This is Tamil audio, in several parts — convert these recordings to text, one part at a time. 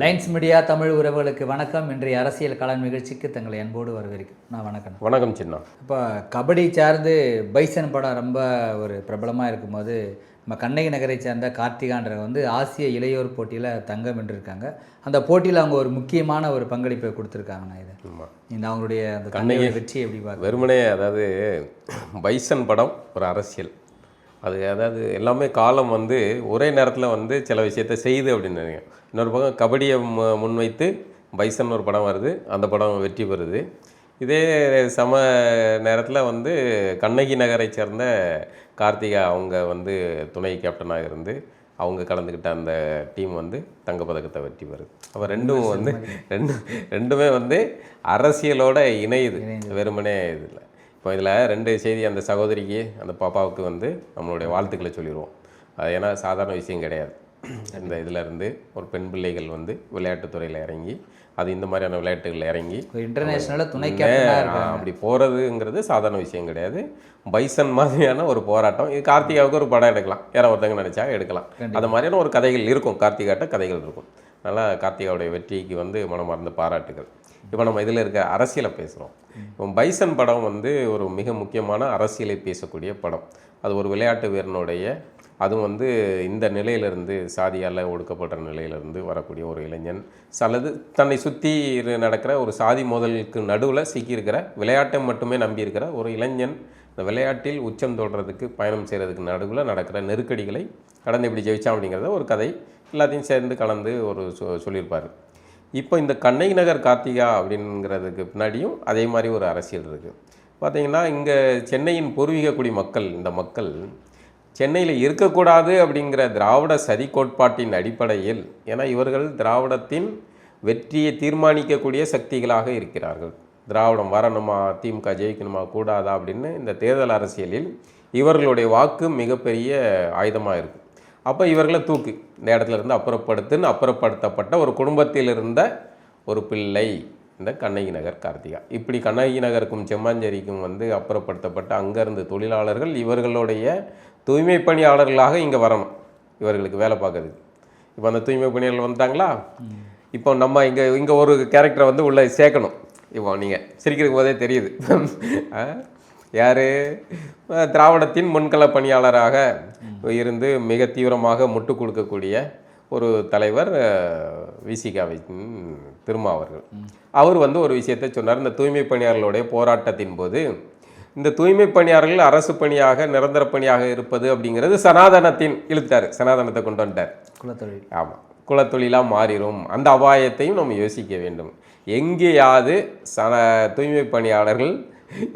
லைன்ஸ் மீடியா தமிழ் உறவுகளுக்கு வணக்கம். இன்றைய அரசியல் கலன் நிகழ்ச்சிக்கு தங்களை அன்போடு வரவேற்கிறேன் நான் வணக்கம் வணக்கம் சின்ன. இப்போ கபடி சார்ந்து பைசன் படம் ரொம்ப ஒரு பிரபலமாக இருக்கும்போது நம்ம கண்ணகி நகரை சேர்ந்த கார்த்திகான்றவங்க வந்து ஆசிய இளையோர் போட்டியில் தங்கம் வென்றிருக்காங்க. அந்த போட்டியில் அவங்க ஒரு முக்கியமான ஒரு பங்களிப்பை கொடுத்துருக்காங்க நான் இதை. இந்த அவங்களுடைய அந்த கண்ணகி வெற்றி எப்படி பார்க்க வெறுமனே அதாவது பைசன் படம் ஒரு அரசியல். அது அதாவது எல்லாமே காலம் வந்து ஒரே நேரத்தில் வந்து சில விஷயத்த செய்யுது அப்படின்னு நினைக்கிறேன். இன்னொரு பக்கம் கபடியை மு- முன்வைத்து பைசன் ஒரு படம் வருது. அந்த படம் வெற்றி பெறுது. இதே சம நேரத்தில் வந்து கண்ணகி நகரை சேர்ந்த கார்த்திகா அவங்க வந்து துணை கேப்டனாக இருந்து அவங்க கலந்துக்கிட்ட அந்த டீம் வந்து தங்கப்பதக்கத்தை வெற்றி பெறுது. அப்போ ரெண்டும் வந்து ரெண்டு ரெண்டுமே வந்து அரசியலோட இணையுது. வெறுமனே இதில். இப்போ இதில் ரெண்டு செய்தி அந்த சகோதரிக்கு அந்த பாப்பாவுக்கு வந்து நம்மளுடைய வாழ்த்துக்களை சொல்லிடுவோம் அது ஏன்னா சாதாரண விஷயம் கிடையாது. இந்த இதில் இருந்து ஒரு பெண் பிள்ளைகள் வந்து விளையாட்டுத் துறையில் இறங்கி அது இந்த மாதிரியான விளையாட்டுகளில் இறங்கி ஒரு இன்டர்நேஷனலில் துணை அப்படி போகிறதுங்கிறது சாதாரண விஷயம் கிடையாது. பைசன் மாதிரியான ஒரு போராட்டம். இது கார்த்திகாவுக்கு ஒரு படம் எடுக்கலாம். யாரோ ஒருத்தங்க நினச்சா எடுக்கலாம். அது மாதிரியான ஒரு கதைகள் இருக்கும். கார்த்திகாட்ட கதைகள் இருக்கும். அதனால் கார்த்திகாவுடைய வெற்றிக்கு வந்து மனமார்ந்த பாராட்டுகள். இப்போ நம்ம இதில் இருக்க அரசியலை பேசுகிறோம் இப்போ பைசன் படம் வந்து ஒரு மிக முக்கியமான அரசியலை பேசக்கூடிய படம். அது ஒரு விளையாட்டு வீரனுடைய அதுவும் வந்து இந்த நிலையிலிருந்து சாதியால் ஒடுக்கப்பட்ட நிலையிலிருந்து வரக்கூடிய ஒரு இளைஞன். அல்லது தன்னை சுற்றி நடக்கிற ஒரு சாதி மோதலுக்கு நடுவில் சிக்கியிருக்கிற விளையாட்டை மட்டுமே நம்பியிருக்கிற ஒரு இளைஞன் இந்த விளையாட்டில் உச்சம் தொடுறதுக்கு பயணம் செய்கிறதுக்கு நடுவில் நடக்கிற நெருக்கடிகளை கடந்து இப்படி ஜெயிச்சான் அப்படிங்கிறத ஒரு கதை எல்லாத்தையும் சேர்ந்து கலந்து ஒரு சொ சொல்லியிருப்பார். இப்போ இந்த கண்ணகி நகர் கார்த்திகா அப்படிங்கிறதுக்கு பின்னாடியும் அதே மாதிரி ஒரு அரசியல் இருக்குது பார்த்திங்கன்னா இங்கே சென்னையின் பூர்வீக குடி மக்கள் இந்த மக்கள் சென்னையில் இருக்கக்கூடாது அப்படிங்கிற திராவிட சதி கோட்பாட்டின் அடிப்படையில் ஏன்னா இவர்கள் திராவிடத்தின் வெற்றியை தீர்மானிக்கக்கூடிய சக்திகளாக இருக்கிறார்கள். திராவிடம் வரணுமா திமுக ஜெயிக்கணுமா கூடாதா அப்படின்னு இந்த தேர்தல் அரசியலில் இவர்களுடைய வாக்கு மிகப்பெரிய ஆயுதமாக இருக்குது அப்போ இவர்களை தூக்கு. இந்த இடத்துல இருந்து அப்புறப்படுத்துன்னு அப்புறப்படுத்தப்பட்ட ஒரு குடும்பத்தில் இருந்த ஒரு பிள்ளை இந்த கண்ணகி நகர் கார்த்திகா. இப்படி கண்ணகி நகருக்கும் செம்மாஞ்சேரிக்கும் வந்து அப்புறப்படுத்தப்பட்ட அங்கேருந்து தொழிலாளர்கள் இவர்களுடைய தூய்மை பணியாளர்களாக இங்கே வரணும். இவர்களுக்கு வேலை பார்க்கறதுக்கு இப்போ அந்த தூய்மை பணியாளர்கள் வந்துட்டாங்களா? இப்போ நம்ம இங்கே இங்கே ஒரு கேரக்டரை வந்து உள்ளே சேர்க்கணும். இப்போ நீங்கள் சிரிக்கிறதுக்கு போதே தெரியுது? யாரு? திராவிடத்தின் முன்கள பணியாளராக இருந்து மிக தீவிரமாக முட்டு கொடுக்கக்கூடிய ஒரு தலைவர் விசிகாவை திருமா அவர்கள். அவர் வந்து ஒரு விஷயத்தை சொன்னார். இந்த தூய்மை பணியாளர்களுடைய போராட்டத்தின் போது இந்த தூய்மை பணியாளர்கள் அரசு பணியாக நிரந்தர பணியாக இருப்பது அப்படிங்கிறது சனாதனத்தின் இழுத்தார் சனாதனத்தை கொண்டு வந்துட்டார். குலத்தொழில். ஆமாம் குலத்தொழிலாக மாறிடும் அந்த அபாயத்தையும் நம்ம யோசிக்க வேண்டும். எங்கேயாவது சன தூய்மை பணியாளர்கள்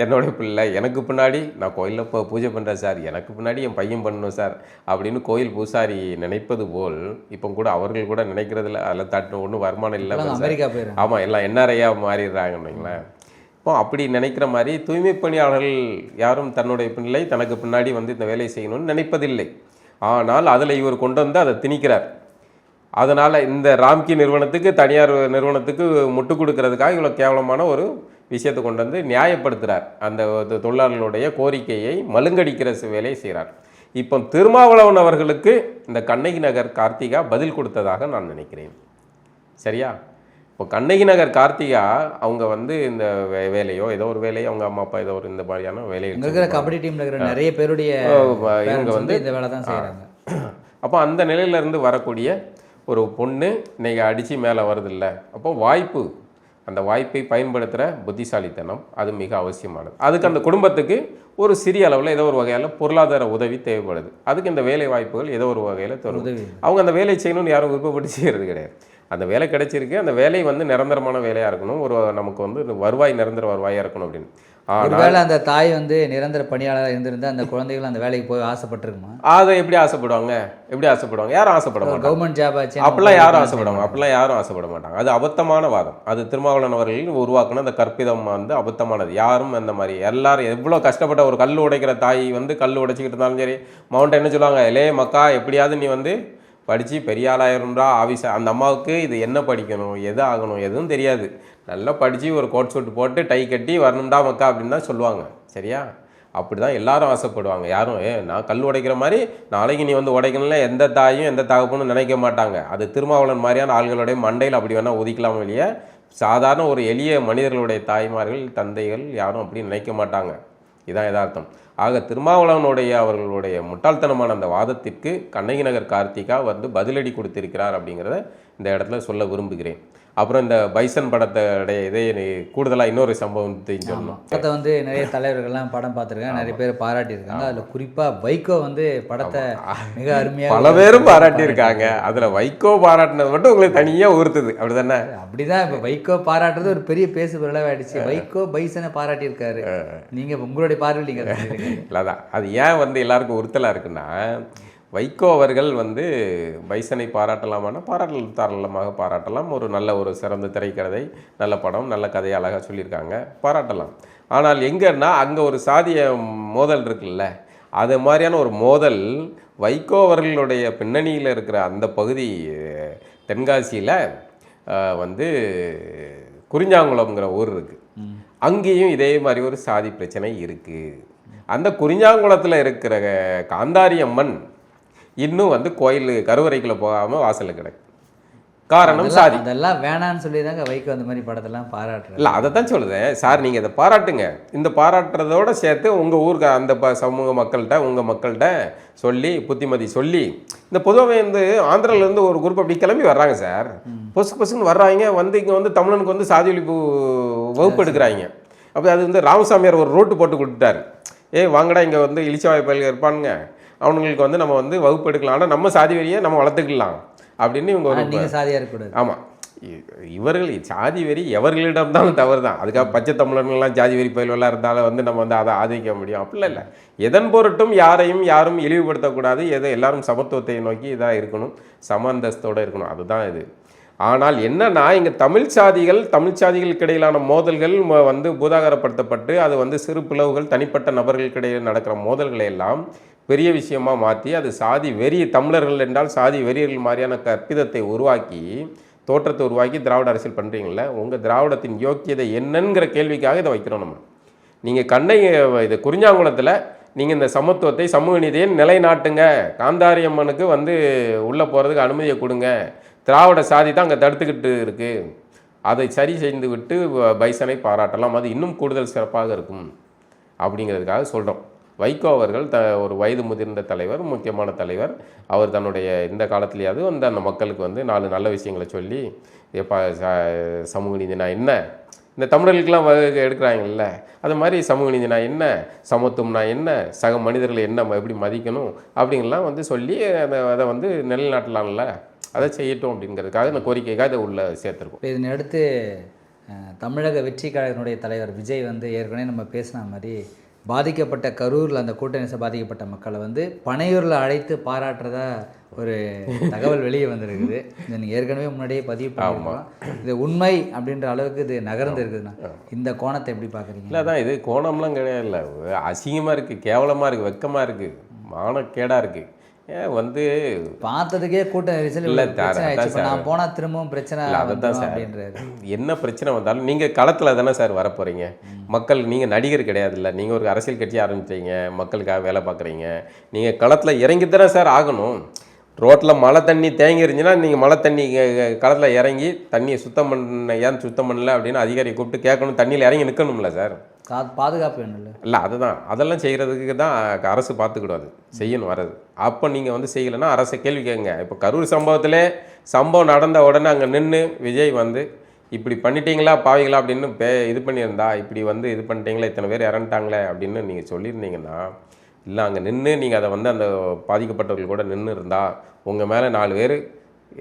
என்னோட பிள்ளை எனக்கு பின்னாடி நான் கோயிலில் இப்போ பூஜை பண்ணுறேன் சார். எனக்கு பின்னாடி என் பையன் பண்ணணும் சார். அப்படின்னு கோயில் பூசாரி நினைப்பது போல் இப்போ கூட அவர்கள் கூட நினைக்கிறதில்ல. அதில் தட்டு ஒன்றும் வருமானம் இல்லை எல்லாம் அமெரிக்கா போயிடும் ஆமாம் எல்லாம் என்ஆர்ஐயாக மாறிடுறாங்கன்னு வைங்களேன். இப்போ அப்படி நினைக்கிற மாதிரி தூய்மை பணியாளர்கள் யாரும் தன்னுடைய பிள்ளை தனக்கு பின்னாடி வந்து இந்த வேலையை செய்யணும்னு நினைப்பதில்லை. ஆனால் அதில் இவர் கொண்டு வந்து அதை திணிக்கிறார். அதனால் இந்த ராம்கி நிறுவனத்துக்கு தனியார் நிறுவனத்துக்கு முட்டு கொடுக்கறதுக்காக இவ்வளோ கேவலமான ஒரு விஷயத்தை கொண்டு வந்து நியாயப்படுத்துகிறார் அந்த தொழிலாளர்களுடைய கோரிக்கையை மழுங்கடிக்கிற வேலையை செய்கிறார். இப்போ திருமாவளவன் அவர்களுக்கு இந்த கண்ணகி நகர் கார்த்திகா பதில் கொடுத்ததாக நான் நினைக்கிறேன். சரியா? இப்போ கண்ணகி நகர் கார்த்திகா அவங்க வந்து இந்த வேலையோ ஏதோ ஒரு வேலையோ அவங்க அம்மா அப்பா ஏதோ ஒரு இந்த மாதிரியான வேலையை இருக்கிற கபடி டீம்ல இருக்கிற நிறைய பேருடைய இவங்க வந்து இந்த வேலை தான் செய்கிறாங்க அப்போ அந்த நிலையிலேருந்து வரக்கூடிய ஒரு பொண்ணு இன்னைக்கு அடித்து மேலே வருதில்ல. அப்போ வாய்ப்பு அந்த வாய்ப்பை பயன்படுத்துகிற புத்திசாலித்தனம் அது மிக அவசியமானது. அதுக்கு அந்த குடும்பத்துக்கு ஒரு சிறிய அளவில் ஏதோ ஒரு வகையில் பொருளாதார உதவி தேவைப்படுது. அதுக்கு இந்த வேலை வாய்ப்புகள் ஏதோ ஒரு வகையில் தரும். அவங்க அந்த வேலையை செய்யணும்னு யாரும் விருப்பப்பட்டு செய்கிறது கிடையாது. அந்த வேலை கிடைச்சிருக்கு. அந்த வேலை வந்து நிரந்தரமான வேலையாக இருக்கணும். ஒரு நமக்கு வந்து வருவாய் நிரந்தர வருவாயாக இருக்கணும் அப்படின்னு. ஒருவேளை அந்த தாய் வந்து நிரந்தர பணியாளராக இருந்திருந்தா அந்த குழந்தைகள் அந்த வேலைக்கு போய் ஆசைப்பட்டிருக்குமா? அதை எப்படி ஆசைப்படுவாங்க? எப்படி ஆசைப்படுவாங்க? யாரும் ஆசைப்பட மாட்டாங்க. கவர்மெண்ட் ஜாப் ஆச்சு அப்படிலாம் யாரும் ஆசைப்படுவாங்க அப்படிலாம் யாரும் ஆசைப்பட மாட்டாங்க. அது அபத்தமான வாதம். அது திருமாவளவன் அவர்கள் உருவாக்குன அந்த கற்பிதம் வந்து அபத்தமானது. யாரும் அந்த மாதிரி எல்லாரும் எவ்வளோ கஷ்டப்பட்ட ஒரு கல் உடைக்கிற தாய் வந்து கல் உடைச்சிக்கிட்டு இருந்தாலும் சரி மவுண்ட என்ன சொல்லுவாங்க இலே மக்கா எப்படியாவது நீ வந்து படித்து பெரிய ஆளாயிரும்டா ஆஃபீஸ் அந்த அம்மாவுக்கு இது என்ன படிக்கணும் எது ஆகணும் எதுவும் தெரியாது. நல்லா படித்து ஒரு கோட் சூட் போட்டு டை கட்டி வரணும்டா மக்கா அப்படின்னு தான் சொல்லுவாங்க. சரியா? அப்படி தான் எல்லாரும் ஆசைப்படுவாங்க. யாரும் ஏ நான் கல் உடைக்கிற மாதிரி நாளைக்கு நீ வந்து உடைக்கணும்ல எந்த தாயும் எந்த தகப்புன்னு நினைக்க மாட்டாங்க. அது திருமாவளன் மாதிரியான ஆள்களுடைய மண்டையில் அப்படி வேணால் ஒதுக்கலாம் வெளியே சாதாரண ஒரு எளிய மனிதர்களுடைய தாய்மார்கள் தந்தைகள் யாரும் அப்படி நினைக்க மாட்டாங்க. இதான் யதார்த்தம். ஆக திருமாவளவனுடைய அவர்களுடைய முட்டாள்தனமான அந்த வாதத்திற்கு கண்ணகி நகர் கார்த்திகா வந்து பதிலடி கொடுத்திருக்கிறார் அப்படிங்கிறத இந்த இடத்துல சொல்ல விரும்புகிறேன். அப்புறம் இந்த பைசன் படத்தோடைய இதே கூடுதலாக இன்னொரு சம்பவத்தையும் சொல்லணும். படத்தை வந்து நிறைய தலைவர்கள்லாம் படம் பார்த்துருக்காங்க. நிறைய பேர் பாராட்டியிருக்காங்க. அதில் குறிப்பாக வைகோ வந்து படத்தை மிக அருமையாக பல பேரும் பாராட்டியிருக்காங்க. அதில் வைகோ பாராட்டினது மட்டும் உங்களுக்கு தனியாக உறுத்துது அப்படிதானே? அப்படிதான். இப்போ வைகோ பாராட்டுறது ஒரு பெரிய பேசு பொருளாகிடுச்சு வைகோ பைசனை பாராட்டியிருக்காரு. நீங்க உங்களுடைய பார்வையில் நீங்க அதை சொல்லிருக்கீங்க. இல்லாதான் அது ஏன் வந்து எல்லாருக்கும் உறுத்தலாக இருக்குன்னா வைகோ அவர்கள் வந்து பைசனை பாராட்டலாமான்னா பாராட்டல் தாராளமாக பாராட்டலாம். ஒரு நல்ல ஒரு சிறந்த திரைக்கதை நல்ல படம் நல்ல கதையை அழகாக சொல்லியிருக்காங்க. பாராட்டலாம். ஆனால் எங்கன்னா அங்கே ஒரு சாதிய மோதல் இருக்குல்ல அது மாதிரியான ஒரு மோதல் வைகோ அவர்களுடைய பின்னணியில் இருக்கிற அந்த பகுதி தென்காசியில் வந்து குறிஞ்சாங்குளம்ங்கிற ஊர் இருக்குது அங்கேயும் இதே மாதிரி ஒரு சாதி பிரச்சனை இருக்குது அந்த குறிஞ்சாங்குளத்தில் இருக்கிற காந்தாரி அம்மன் இன்னும் வந்து கோயில் கருவறைக்குள்ள போகாமல் வாசலில் கிடக்கு. காரணம் சாதி. அதெல்லாம் வேணான்னு சொல்லி தாங்க வைகோ அந்த மாதிரி படத்தெல்லாம் பாராட்டுறாரு. இல்லை அதை தான் சொல்லுதேன். சார் நீங்கள் இதை பாராட்டுங்க. இந்த பாராட்டுறதோட சேர்த்து உங்கள் ஊருக்கு அந்த ப சமூக மக்கள்கிட்ட உங்கள் மக்கள்கிட்ட சொல்லி புத்திமதி சொல்லி இந்த பொதுவாகவே வந்து ஆந்திராவிலேருந்து ஒரு குரூப் அப்படி கிளம்பி வர்றாங்க சார். பொசு பொசுன்னு வர்றாங்க. வந்து இங்கே வந்து தமிழனுக்கு வந்து சாதி ஒழிப்பு வகுப்பு எடுக்கிறாங்க. அப்போ அது வந்து ராமசாமியார் ஒரு ரோட்டு போட்டு கொடுத்துட்டாரு. ஏய் வாங்கடா இங்கே வந்து இளிச்சவாய் பயில்கள் இருப்பானுங்க. அவனுங்களுக்கு வந்து நம்ம வந்து வகுப்பு எடுக்கலாம் ஆனால் நம்ம சாதி வரியை நம்ம வளர்த்துக்கலாம் அப்படின்னு இவங்க ஒரு ஆனா நீங்க சாதியா இருக்கக்கூடாது. ஆமாம் இவர்கள் சாதி வெறி எவர்களிடம் தான் தவறு தான் அதுக்காக பச்சை தமிழர்கள்லாம் ஜாதி வெறி பயில்வெல்லாம் இருந்தாலும் வந்து நம்ம வந்து அதை ஆதரிக்க முடியும். அப்படிலாம் இல்லை. எதன் பொருட்டும் யாரையும் யாரும் இழிவுபடுத்தக்கூடாது. எதை எல்லாரும் சமத்துவத்தை நோக்கி இதாக இருக்கணும். சம அந்தஸ்தோடு இருக்கணும். அதுதான் இது. ஆனால் என்னன்னா இங்கே தமிழ் சாதிகள் தமிழ் சாதிகளுக்கு இடையிலான மோதல்கள் வந்து பூதாகரப்படுத்தப்பட்டு அது வந்து சிறு பிளவுகள் தனிப்பட்ட நபர்களுக்கு இடையில் நடக்கிற மோதல்களை எல்லாம் பெரிய விஷயமா மாற்றி அது சாதி வெறி தமிழர்கள் என்றால் சாதி வெறியர்கள் மாதிரியான கற்பிதத்தை உருவாக்கி தோற்றத்தை உருவாக்கி திராவிட அரசியல் பண்ணுறீங்கள உங்கள் திராவிடத்தின் யோக்கியதை என்னங்கிற கேள்விக்காக இதை வைக்கிறோம் நம்ம. நீங்கள் கண்ணை இது குறிஞ்சாங்குளத்தில் நீங்கள் இந்த சமத்துவத்தை சமூக நீதியை நிலைநாட்டுங்க. காந்தாரி அம்மனுக்கு வந்து உள்ளே போகிறதுக்கு அனுமதியை கொடுங்க. திராவிட சாதி தான் அங்கே தடுத்துக்கிட்டு இருக்குது அதை சரி செய்து விட்டு பைசனை பாராட்டலாம். அது இன்னும் கூடுதல் சிறப்பாக இருக்கும். அப்படிங்கிறதுக்காக சொல்கிறோம் வைகோ அவர்கள் த ஒரு வயது முதிர்ந்த தலைவர் முக்கியமான தலைவர். அவர் தன்னுடைய இந்த காலத்திலேயாவது வந்து அந்த மக்களுக்கு வந்து நாலு நல்ல விஷயங்களை சொல்லி எப்போ ச- சமூக நீதினா என்ன? இந்த தமிழர்களுக்கெல்லாம் எடுக்கிறாங்கல்ல. அது மாதிரி சமூக நீதினா என்ன? சமத்துவம்னா என்ன? சக மனிதர்களை என்ன? எப்படி மதிக்கணும்? அப்படிங்கலாம் வந்து சொல்லி அதை அதை வந்து நிலைநாட்டலாம்ல. அதை செய்யட்டும் அப்படிங்கிறதுக்காக இந்த கோரிக்கைக்காக இதை உள்ள சேர்த்துருக்கோம். இதனை அடுத்து தமிழக வெற்றி கழகத்தினுடைய தலைவர் விஜய் வந்து ஏற்கனவே நம்ம பேசின மாதிரி பாதிக்கப்பட்ட கரூரில் அந்த கூட்டணி பாதிக்கப்பட்ட மக்களை வந்து பனையூரில் அழைத்து பாராட்டுறதா ஒரு தகவல் வெளியே வந்திருக்குது. இதை நீங்கள் ஏற்கனவே முன்னாடியே பதிவு பண்ணிருக்கலாம் இது உண்மை அப்படின்ற அளவுக்கு இது நகர்ந்து இருக்குதுண்ணா. இந்த கோணத்தை எப்படி பார்க்குறீங்க? இல்லை அதான் இது கோணம்லாம் கிடையாது. இல்லை அசிங்கமாக இருக்குது கேவலமாக இருக்குது வெக்கமாக இருக்குது மானக்கேடாக இருக்குது வந்து பார்த்ததுக்கே கூட்ட நெரிசல் இல்ல. நான் போனால் திரும்பவும் பிரச்சனை அதை தான் சார். என்ன பிரச்சனை வந்தாலும் நீங்கள் களத்தில் தானே சார் வரப்போகிறீங்க மக்கள் நீங்கள் நடிகர் கிடையாது இல்லை நீங்கள் ஒரு அரசியல் கட்சி ஆரம்பிச்சீங்க. மக்களுக்காக வேலை பார்க்குறீங்க. நீங்கள் களத்தில் இறங்கி தானே சார் ஆகணும். ரோட்டில் மழை தண்ணி தேங்கி இருந்துச்சுன்னா நீங்கள் மழை தண்ணி களத்தில் இறங்கி தண்ணியை சுத்தம் பண்ண ஏன் சுத்தம் பண்ணல அப்படின்னு அதிகாரியை கூப்பிட்டு கேட்கணும். தண்ணியில் இறங்கி நிற்கணும்ல சார். பாதுகாப்பு வேணும்ல. இல்லை அதுதான். அதெல்லாம் செய்கிறதுக்கு தான் அரசு பார்த்துக்கிடும் செய்யணும் வர்றது. அப்போ நீங்கள் வந்து செய்யலைன்னா அரசை கேள்வி கேட்குங்க. இப்போ கரூர் சம்பவத்திலே சம்பவம் நடந்த உடனே அங்கே நின்று விஜய் வந்து இப்படி பண்ணிட்டீங்களா பாவீங்களா? அப்படின்னு பே இது பண்ணியிருந்தா இப்படி வந்து இது பண்ணிட்டீங்களா இத்தனை பேர் இறந்துட்டாங்களே அப்படின்னு நீங்கள் சொல்லியிருந்தீங்கன்னா இல்லை அங்கே நின்று நீங்கள் அதை வந்து அந்த பாதிக்கப்பட்டவர்கள் கூட நின்று இருந்தால் உங்கள் மேலே நாலு பேர்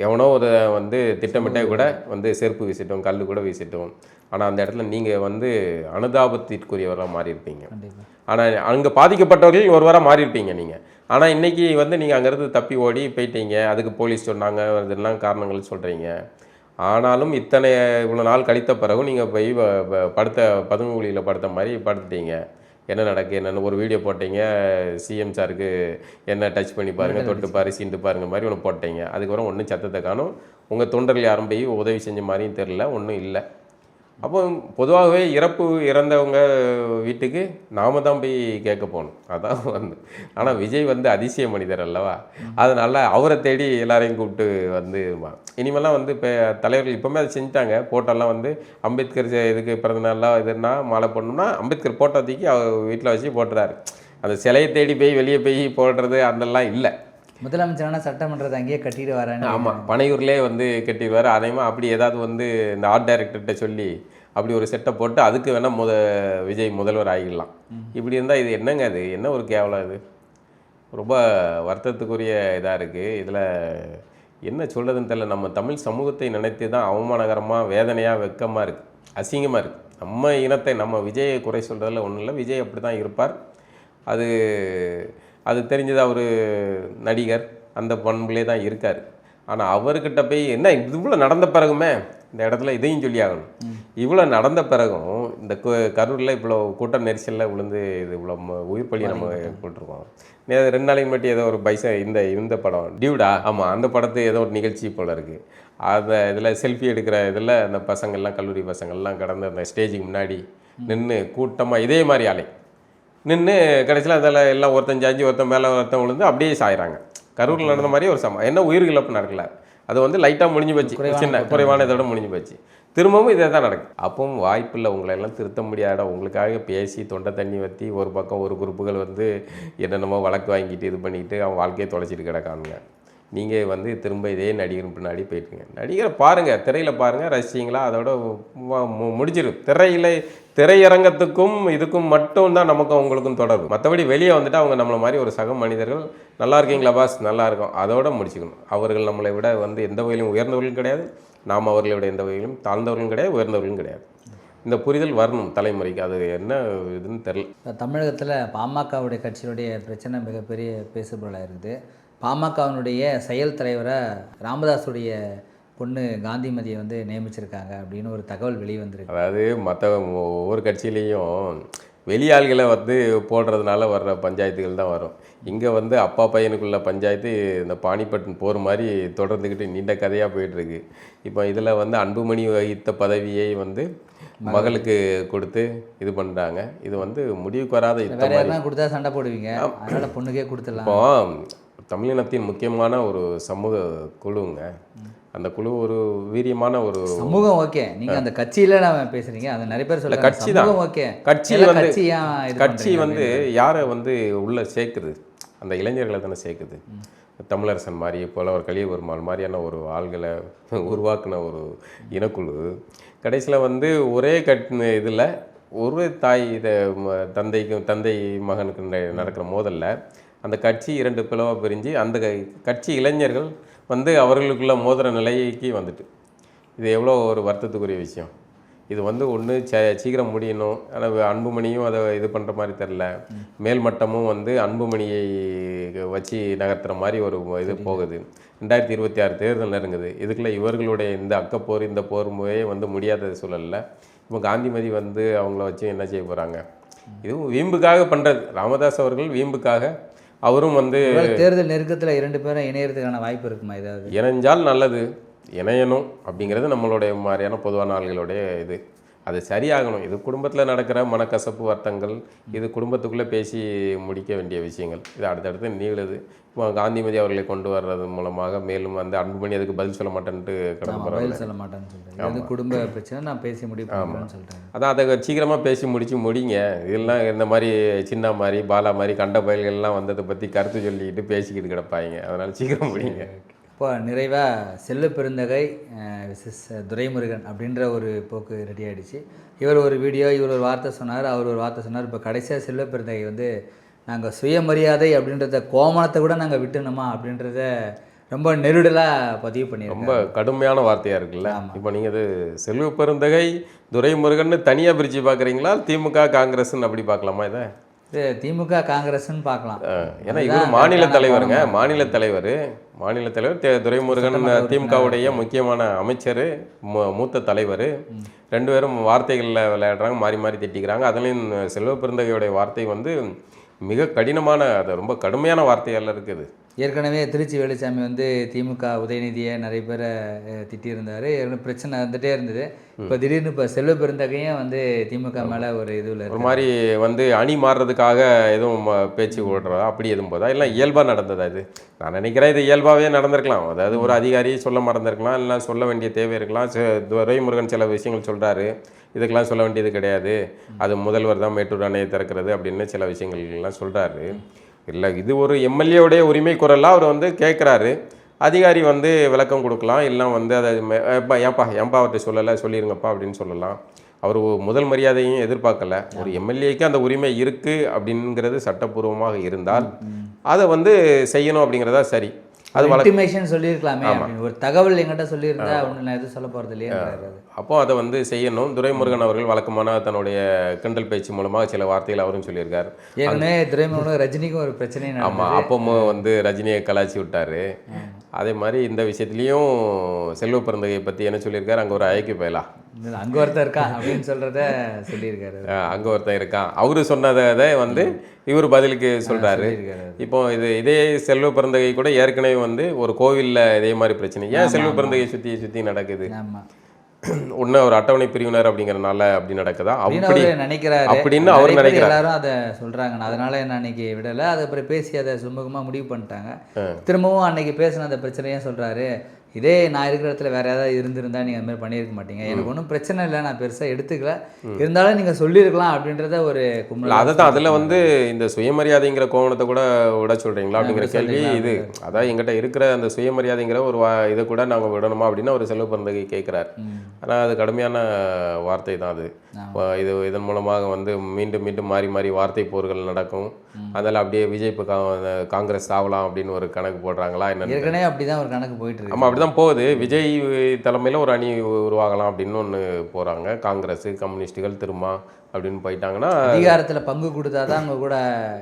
எவனோ ஒரு வந்து திட்டமிட்டே கூட வந்து செருப்பு வீசிட்டோம் கல் கூட வீசிட்டோம். ஆனால் அந்த இடத்துல நீங்கள் வந்து அனுதாபத்திற்குரியவராக மாறி இருப்பீங்க கண்டிப்பாக ஆனால் அங்கே பாதிக்கப்பட்டவர்கள் ஒருவராக மாறி இருப்பீங்க நீங்கள் ஆனால் இன்னைக்கு வந்து நீங்கள் அங்கேருந்து தப்பி ஓடி போயிட்டீங்க. அதுக்கு போலீஸ் சொன்னாங்க. இதெல்லாம் காரணங்கள் சொல்கிறீங்க ஆனாலும் இத்தனை இவ்வளோ நாள் கழித்த பிறகும் நீங்கள் போய் படுத்த பதுங்குழியில் படுத்த மாதிரி படுத்துட்டீங்க. என்ன நடக்கு என்னென்னு ஒரு வீடியோ போட்டீங்க சிஎம் சாருக்கு என்ன டச் பண்ணி பாருங்க தொட்டு பாரு சீண்டு பாருங்க மாதிரி ஒன்று போட்டீங்க. அதுக்கப்புறம் ஒன்றும் சத்தத்தை காணும். உங்கள் தொண்டர்கள் யாரும் போய் உதவி செஞ்ச மாதிரியும் தெரில ஒன்றும் இல்லை. அப்போ பொதுவாகவே இறப்பு இறந்தவங்க வீட்டுக்கு நாம தான் போய் கேட்க போகணும். அதான் வந்து. ஆனால் விஜய் வந்து அதிசய மனிதர் அல்லவா? அதனால் அவரை தேடி எல்லாரையும் கூப்பிட்டு வந்து இனிமேலாம் வந்து இப்போ தலைவர்கள் இப்போவுமே அதை செஞ்சுட்டாங்க. போட்டோலாம் வந்து அம்பேத்கர் இதுக்கு பிறந்தநாள்லாம் இதுன்னா மாலை போடணும்னா அம்பேத்கர் போட்டோ தூக்கி அவர் வீட்டில் வச்சு போட்டுறாரு. அந்த சிலையை தேடி போய் வெளியே போய் போடுறது அதெல்லாம் இல்லை. முதலமைச்சரான சட்டமன்றத்தை அங்கேயே கட்டிட்டு வரேன்னு ஆமாம் பனையூர்லேயே வந்து கட்டிடுவார். அதேமாதிரி அப்படி ஏதாவது வந்து இந்த ஆர்ட் டைரக்டர்கிட்ட சொல்லி அப்படி ஒரு செட்டை போட்டு அதுக்கு வேணால் முத விஜய் முதல்வர் ஆகிடலாம். இப்படி இருந்தால் இது என்னங்க அது? என்ன ஒரு கேவலம் இது? ரொம்ப வருத்தத்துக்குரிய இதாக இருக்குது இதில் என்ன சொல்கிறதுன்னு தெரியல. நம்ம தமிழ் சமூகத்தை நினைத்து தான் அவமானகரமாக வேதனையாக வெக்கமாக இருக்குது அசிங்கமாக இருக்குது நம்ம இனத்தை நம்ம விஜயை குறை சொல்கிறதுல ஒன்றும் இல்லை. விஜய் அப்படி தான் இருப்பார். அது அது தெரிஞ்சது அவர் நடிகர். அந்த பண்புலே தான் இருக்கார். ஆனால் அவர்கிட்ட போய் என்ன இவ்வளோ நடந்த பிறகுமே? இந்த இடத்துல இதையும் சொல்லி ஆகணும் இவ்வளோ நடந்த பிறகும் இந்த கரூரில் இவ்வளோ கூட்ட நெரிசலில் விழுந்து இது இவ்வளோ உயிர் பலி நம்ம போட்டிருக்கோம். ரெண்டு நாளைக்கு மட்டும் ஏதோ ஒரு பைசா இந்த இந்த படம். டியூடா? ஆமாம் அந்த படத்து ஏதோ ஒரு நிகழ்ச்சி போல இருக்குது அந்த இதில் செல்ஃபி எடுக்கிற இதில் அந்த பசங்கள்லாம் கல்லூரி பசங்கள்லாம் கடந்து அந்த ஸ்டேஜுக்கு முன்னாடி நின்று கூட்டமாக இதே மாதிரி ஆலை நின்று கடைசியில் அதில் எல்லாம் ஒருத்தன் சாஞ்சி ஒருத்தன் மேலே ஒருத்தன் விழுந்து அப்படியே சாயிறாங்க. கரூரில் நடந்த மாதிரி ஒரு சம என்ன உயிர் இழப்பு நடக்கல. அது வந்து லைட்டாக முடிஞ்சு போச்சு. சின்ன குறைவான இதோட முடிஞ்சு போச்சு. திரும்பவும் இதே தான் நடக்கும் அப்பவும் வாய்ப்பில்லை உங்களை எல்லாம் திருத்த முடியாத உங்களுக்காக பேசி தொண்டை தண்ணி வற்றி ஒரு பக்கம் ஒரு குரூப்புகள் வந்து என்னென்னமோ வழக்கு வாங்கிட்டு இது பண்ணிட்டு அவன் வாழ்க்கையை தொலைச்சிட்டு கிடக்கானுங்க. நீங்கள் வந்து திரும்ப இதே நடிகர் பின்னாடி போயிட்டுங்க. நடிகரை பாருங்கள் திரையில் பாருங்கள் ரசிச்சிங்களா? அதோட முடிச்சிடும் திரையில திரையரங்கத்துக்கும் இதுக்கும் மட்டும் தான் நமக்கும் உங்களுக்கும் தொடர்பு. மற்றபடி வெளியே வந்துட்டு அவங்க நம்மளை மாதிரி ஒரு சக மனிதர்கள் நல்லா இருக்கீங்களா பாஸ்? நல்லா இருக்கும். அதோட முடிச்சுக்கணும். அவர்கள் நம்மளை விட வந்து எந்த வகையிலும் உயர்ந்தவர்களும் கிடையாது. நாம் அவர்களை விட எந்த வகையிலும் தாழ்ந்தவர்களும் கிடையாது உயர்ந்தவர்களும் கிடையாது. இந்த புரிதல் வரணும் தலைமுறைக்கு. அது என்ன இதுன்னு தெரில தமிழகத்தில் பாமகவுடைய கட்சியினுடைய பிரச்சனை மிகப்பெரிய பேசுபொருளாக இருக்குது பாமகவினுடைய செயல் தலைவரை ராமதாஸுடைய பொண்ணு காந்திமதியை வந்து நியமிச்சிருக்காங்க அப்படின்னு ஒரு தகவல் வெளிவந்திருக்கு. அதாவது மற்ற ஒவ்வொரு கட்சியிலையும் வெளியாள்களை வந்து போடுறதுனால வர்ற பஞ்சாயத்துகள் தான் வரும். இங்கே வந்து அப்பா பையனுக்குள்ள பஞ்சாயத்து இந்த பானிபட் போர் மாதிரி தொடர்ந்துக்கிட்டு நீண்ட கதையாக போயிட்டுருக்கு. இப்போ இதில் வந்து அன்புமணி வகித்த பதவியை வந்து மகளுக்கு கொடுத்து இது பண்ணுறாங்க இது வந்து முடிவுக்கு வராத யுத்தம் கொடுத்தா சண்டை போடுவீங்க. அதனால பொண்ணுக்கே கொடுத்துடலாம். இப்போ தமிழினத்தின் முக்கியமான ஒரு சமூக குழுங்க. அந்த குழு ஒரு வீரியமான ஒரு சமூகம் ஓகே. நீங்க அந்த கட்சியில நாம பேசுறீங்க அது நிறைய பேர் சொல்ல கட்சி தான். ஓகே. கட்சி வந்து கட்சி வந்து யாரை வந்து உள்ள சேர்க்குது? அந்த இளைஞர்களை தானே சேர்க்குது. தமிழரசன் மாதிரி புலவர் கலியபெருமாள் மாதிரியான ஒரு ஆள்களை உருவாக்குன ஒரு இனக்குழு. கடைசியில் வந்து ஒரே கட் இதில் ஒரு தாய் இதை தந்தைக்கும் தந்தை மகனுக்கு நட- நடக்கிற மோதல்ல அந்த கட்சி இரண்டு பிளவாக பிரிஞ்சு அந்த கட்சி இளைஞர்கள் வந்து அவர்களுக்குள்ள மோதுற நிலைக்கு வந்துட்டு. இது எவ்வளோ ஒரு வருத்தத்துக்குரிய விஷயம். இது வந்து ஒன்று சீக்கிரம் முடியணும். ஆனால் அன்புமணியும் அதை இது பண்ணுற மாதிரி தெரில மேல்மட்டமும் வந்து அன்புமணியை வச்சு நகர்த்துற மாதிரி ஒரு இது போகுது. ரெண்டாயிரத்தி இருபத்தி ஆறு தேர்தல் நெருங்குது. இதுக்குள்ள இவர்களுடைய இந்த அக்கப்போர் இந்த போர் முறையே வந்து முடியாத சூழல்ல இப்போ காந்திமதி வந்து அவங்கள வச்சு என்ன செய்ய போகிறாங்க இதுவும் வீம்புக்காக பண்ணுறது ராமதாஸ் அவர்கள் வீம்புக்காக அவரும் வந்து தேர்தல் நெருக்கத்துல இரண்டு பேரும் இணையறதுக்கான வாய்ப்பு இருக்குமா ஏதாவது? இணைஞ்சால் நல்லது இணையணும் அப்படிங்கிறது நம்மளுடைய மாதிரியான பொதுவான ஆள்களுடைய இது. அது சரியாகணும். இது குடும்பத்தில் நடக்கிற மனக்கசப்பு வருத்தங்கள் இது குடும்பத்துக்குள்ளே பேசி முடிக்க வேண்டிய விஷயங்கள். இது அடுத்தடுத்து நீளுது. இப்போ காந்திமதி அவர்களை கொண்டு வர்றது மூலமாக மேலும் வந்து அன்புமணி அதுக்கு பதில் சொல்ல மாட்டேன்ட்டு கடந்து சொல்ல மாட்டேன்னு சொல்றேன் இது குடும்ப பிரச்சனை நான் பேசி முடிவு பண்ணுறேன்னு சொல்றேன் அதான் அதை சீக்கிரமாக பேசி முடிச்சு முடிங்க. இதெல்லாம் இந்த மாதிரி சின்ன மாதிரி பாலா மாதிரி கண்ட பயல்கள்லாம் வந்ததை பற்றி கருத்து சொல்லிக்கிட்டு பேசிக்கிட்டு கிடப்பாங்க. அதனால் சீக்கிரம் முடிங்க. இப்போ நிறைவாக செல்வ பெருந்தகை விசஸ் துரைமுருகன் அப்படின்ற ஒரு போக்கு ரெடி ஆயிடுச்சு. இவர் ஒரு வீடியோ இவர் ஒரு வார்த்தை சொன்னார். அவர் ஒரு வார்த்தை சொன்னார். இப்போ கடைசியாக செல்வ பெருந்தகை வந்து நாங்கள் சுயமரியாதை அப்படின்றத கோமணத்தை கூட நாங்கள் விட்டுணுமா அப்படின்றத ரொம்ப நெருடலாக பதிவு பண்ணியிருக்கோம் ரொம்ப கடுமையான வார்த்தையாக இருக்குல்ல? இப்போ நீங்கள் இது செல்வ பெருந்தகை துரைமுருகன்னு தனியாக பிரித்து பார்க்குறீங்களா திமுக காங்கிரஸ்ன்னு அப்படி பார்க்கலாமா இதை? இது திமுக காங்கிரஸ்ன்னு பார்க்கலாம் ஏன்னா இவர் மாநில தலைவருங்க. மாநில தலைவர். மாநில தலைவர் தே- துரைமுருகன் திமுகவுடைய முக்கியமான அமைச்சர் மூ- மூத்த தலைவர். ரெண்டு பேரும் வார்த்தைகளில் விளையாடுறாங்க மாறி மாறி திட்டிக்கிறாங்க. அதுலேயும் செல்வ பெருந்தகையுடைய வார்த்தை வந்து மிக கடினமான அது ரொம்ப கடுமையான வார்த்தையெல்லாம் இருக்குது. ஏற்கனவே திருச்சி வேலுச்சாமி வந்து திமுக உதயநிதியை நிறைய பேரை திட்டியிருந்தாரு. ஏற்கனவே பிரச்சனை வந்துட்டே இருந்தது. இப்போ திடீர்னு இப்போ செல்வ பெருந்தகையும் வந்து திமுக மேலே ஒரு இதுவில் ஒரு மாதிரி வந்து அணி மாறுறதுக்காக எதுவும் பேச்சு ஓடுறதா அப்படி எதுவும் போதா? இல்லை இயல்பாக நடந்ததா இது? நான் நினைக்கிறேன் இது இயல்பாகவே நடந்திருக்கலாம். அதாவது ஒரு அதிகாரி சொல்ல மறந்திருக்கலாம். இல்லை சொல்ல வேண்டிய தேவை இருக்கலாம். ச- துரைமுருகன் சில விஷயங்கள் சொல்கிறாரு இதுக்கெல்லாம் சொல்ல வேண்டியது கிடையாது. அது முதல்வர் தான் மேட்டூர் அணையை திறக்கிறது அப்படின்னு சில விஷயங்கள் எல்லாம் சொல்கிறாரு இல்லை இது ஒரு எம்எல்ஏவுடைய உரிமை குரலாக அவர் வந்து கேட்குறாரு அதிகாரி வந்து விளக்கம் கொடுக்கலாம் இல்லை வந்து அதை ஏப்பா ஏப்பா ஏன்பா அவர்கிட்ட சொல்லலை சொல்லிருங்கப்பா அப்படின்னு சொல்லலாம். அவர் முதல் மரியாதையும் எதிர்பார்க்கல. ஒரு எம்எல்ஏக்கு அந்த உரிமை இருக்குது அப்படிங்கிறது சட்டப்பூர்வமாக இருந்தால் அதை வந்து செய்யணும் அப்படிங்கிறதா சரி. அது இன்டிமேஷன் சொல்லியிருக்கலாமே ஒரு தகவல் எங்கிட்ட சொல்லியிருந்தா ஒன்று நான் எதுவும் சொல்ல போகிறது இல்லையான்றாரு அப்போ அதை வந்து செய்யணும். துரைமுருகன் அவர்கள் வழக்கமான தன்னுடைய கிண்டல் பேச்சு மூலமாக சில வார்த்தைகள் அவரும் சொல்லியிருக்கார். ஏற்கனவே துரைமுருகன் ரஜினிக்கும் ஒரு பிரச்சனை ஆமாம் அப்பமும் வந்து ரஜினியை கலாச்சி விட்டாரு. அதே மாதிரி இந்த விஷயத்துலையும் செல்வ பிறந்தகையை பற்றி என்ன சொல்லியிருக்காரு? அங்கே ஒரு ஐக்கிய பயலா. அங்கே ஒருத்தர் இருக்கா அப்படின்னு சொல்கிறத சொல்லியிருக்காரு அங்கே ஒருத்தன் இருக்கான் அவரு சொன்னதை வந்து இவர் பதிலுக்கு சொல்றாரு. சொல்லியிருக்காரு. இப்போ இது இதே செல்வ பிறந்தகை கூட ஏற்கனவே வந்து ஒரு கோவில்ல இதே மாதிரி பிரச்சனை. ஏன் செல்வ பிறந்தகை சுத்தி சுத்தி நடக்குது? ஒண்ணு ஒரு அட்டவணை பிரிவினர் அப்படிங்கறனால அப்படி நடக்குதா? அப்படி நினைக்கிறாரு. அப்படின்னு அவர் நினைக்கிறார். எல்லாரும் அதை சொல்றாங்க அதனால என்ன அன்னைக்கு விடலை. அது அப்புறம் பேசி அதை சுமூகமாக முடிவு பண்ணிட்டாங்க. திரும்பவும் அன்னைக்கு பேசின அந்த பிரச்சனையும் சொல்றாரு. இதே நான் இருக்கிற இடத்துல வேற ஏதாவது இருந்திருந்தா நீங்க அந்த மாதிரி பண்ணியிருக்க மாட்டீங்க. எனக்கு ஒன்றும் பிரச்சனை இல்லை நான் பெருசா எடுத்துக்கல. இருந்தாலும் நீங்க சொல்லியிருக்கலாம் அப்படின்றத ஒரு கும்பல அதுதான் அதுல வந்து இந்த சுயமரியாதைங்கிற கோவணத்தை கூட விட சொல்றீங்களா அப்படிங்கிற அப்படி கேள்வி? இது அதான் எங்கிட்ட இருக்கிற அந்த சுயமரியாதைங்கிற ஒரு வா- இதை கூட நாங்க விடணுமா அப்படின்னு ஒரு செல்வ பிறந்தகை கேட்கிறார் ஆனா அது கடுமையான வார்த்தை தான் அது. இது இதன் மூலமாக வந்து மீண்டும் மீண்டும் மாறி மாறி வார்த்தை போர்கள் நடக்கும். அதில் அப்படியே விஜய் இப்போ காங்கிரஸ் ஆகலாம் அப்படின்னு ஒரு கணக்கு போடுறாங்களா என்னன்னு ஏற்கனவே அப்படிதான் ஒரு கணக்கு போயிட்டு இருக்கு. ஆமாம் அப்படிதான் போகுது. விஜய் தலைமையில் ஒரு அணி உருவாகலாம் அப்படின்னு ஒன்று போகிறாங்க காங்கிரஸ் கம்யூனிஸ்டுகள் திரும்ப அப்படின்னு போயிட்டாங்கன்னா அதிகாரத்துல பங்கு கொடுத்தாதான் அவங்க கூட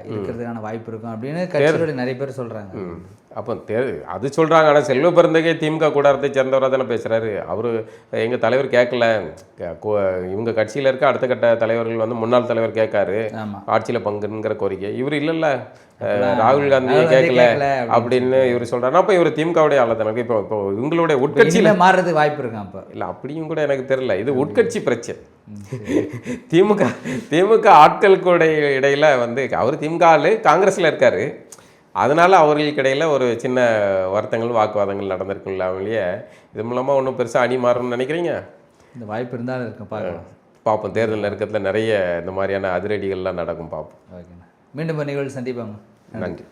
இருக்கிறதுக்கான வாய்ப்பு இருக்கும் அப்படின்னு கட்சியோட நிறைய பேர் சொல்றாங்க. ம். அப்போ தே அது சொல்கிறாங்க ஆனால் செல்வ பிறந்தகை திமுக கூடாரத்தை சேர்ந்தவராக தானே பேசுகிறாரு அவர் எங்கள் தலைவர் கேட்கல. இவங்க கட்சியில் இருக்க அடுத்த கட்ட தலைவர்கள் வந்து முன்னாள் தலைவர் கேட்காரு. ஆட்சியில் பங்குங்கிற கோரிக்கை. இவர் இல்லைல்ல. ராகுல் காந்தியை கேட்கல அப்படின்னு இவர் சொல்கிறாருன்னா அப்போ இவர் திமுகவுடைய ஆள தானே. இப்போ இப்போ இவங்களுடைய உட்கட்சியில் மாறுறதுக்கு வாய்ப்பு இருக்கான் அப்போ? இல்லை அப்படியும் கூட எனக்கு தெரியல. இது உட்கட்சி பிரச்சனை. திமுக திமுக ஆட்களுக்கு இடைய- இடையில வந்து அவர் திமுக ஆளு காங்கிரஸ்ல இருக்காரு. அதனால அவர்களுக்கு இடையில ஒரு சின்ன வருத்தங்கள் வாக்குவாதங்கள் நடந்திருக்குல்ல அவங்களே இது மூலமா ஒன்றும் பெருசா அணி மாறும்னு நினைக்கிறீங்க? இந்த வாய்ப்பு இருந்தாலும் இருக்கும் பார்க்கலாம். பார்ப்போம் தேர்தல் நெருக்கத்தில் நிறைய இந்த மாதிரியான அதிரடிகள்லாம் நடக்கும் பார்ப்போம் ஓகேண்ணா. மீண்டும் நிகழ்வு சந்திப்பாங்க நன்றி.